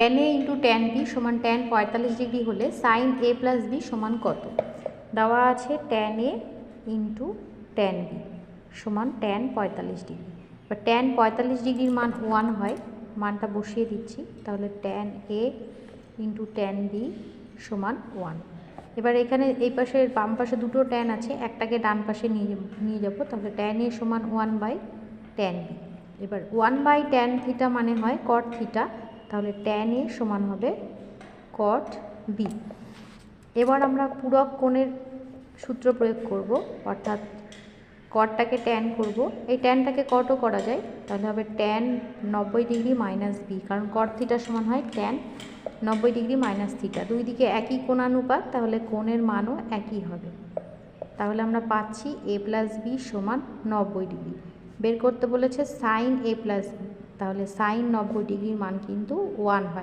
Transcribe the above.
Tan A into tan B সমান tan পঁয়তাল্লিশ degree হলে সাইন এ প্লাস বি সমান কত? দেওয়া আছে tan A into tan B সমান টেন পঁয়তাল্লিশ ডিগ্রি। এবার টেন পঁয়তাল্লিশ ডিগ্রির মান ওয়ান হয়, মানটা বসিয়ে দিচ্ছি, তাহলে tan A into tan B সমান ওয়ান এবার এখানে এই পাশে বাম পাশে দুটো ট্যান আছে, একটাকে ডান পাশে নিয়ে নিয়ে যাব, তাহলে ট্যান এ সমান ওয়ান বাই ট্যান বি এবার ওয়ান বাই ট্যান থিটা মানে হয় কট থিটা তাহলে ট্যান এ সমান হবে কট বি এবার আমরা পূরক কোণের সূত্র প্রয়োগ করব, অর্থাৎ কটটাকে ট্যান করব। এই ট্যানটাকে কটও করা যায়, তাহলে হবে ট্যান নব্বই ডিগ্রি মাইনাস বি কারণ কট থিটার সমান হয় ট্যান নব্বই ডিগ্রি মাইনাস থিটা দুই দিকে একই কোণানুপাত, তাহলে কোণের মানও একই হবে। তাহলে আমরা পাচ্ছি এ প্লাস বি সমান নব্বই ডিগ্রি। বের করতে বলেছে সাইন এ প্লাস বি তাহলে সাইন নব্বই ডিগ্রির মান কিন্তু ওয়ান হয়।